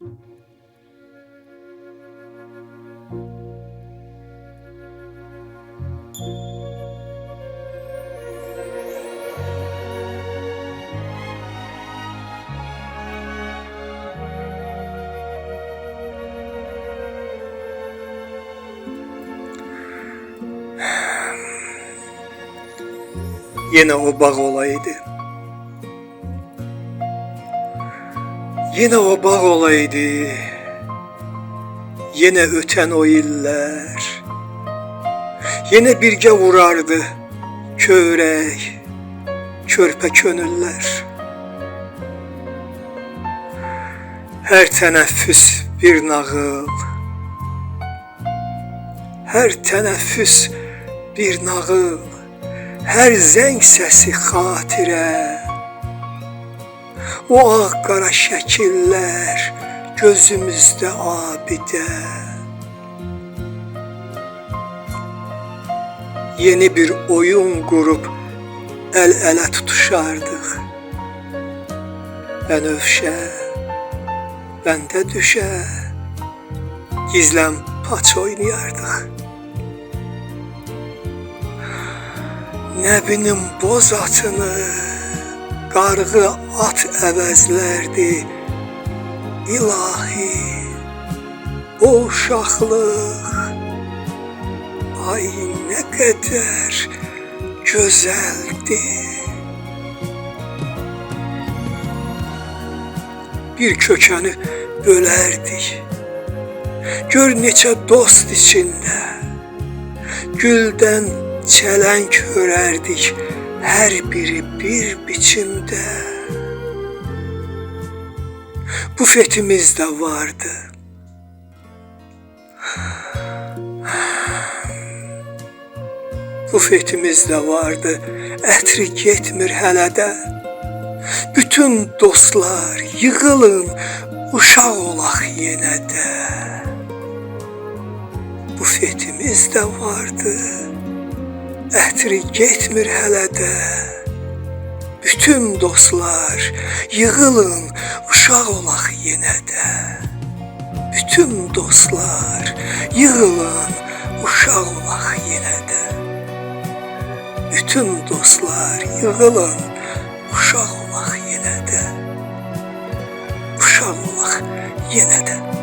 Yine o bağ. Yine o bağ olaydı. Yine öten o iller. Yine birge vurardı körək, körpə könüllər. Hər tənəffüs bir nağıl. Hər tənəffüs bir nağıl. Hər zəng səsi xatirə. O ağ-qara şəkillər gözümüzdə abidə. Yeni bir oyun qurup əl-ələ tutuşardıq. Bənövşə, bəndə düşə, gizlən paç oynayardıq. Nəbinin boz atını qarğı at əvəzlərdi. İlahi, o uşaqlıq, ay nə qədər gözəldi. Bir kökəni bölərdik. Gör neçə dost içində. Güldən çələng hörərdik. Hər biri bir biçimdə. Bufetimiz de vardı. Bufetimiz de vardı. Ətri getmir hələ də. Bütün dostlar yığılın, uşaq olaq yenə də. Bufetimiz de vardı. Ətri getmir hələ də. Bütün dostlar yığılın, uşaq olaq yenə də. Bütün dostlar yığılın, uşaq olaq yenə də. Bütün dostlar yığılın, uşaq olaq yenə də. Uşaq olaq yenə də.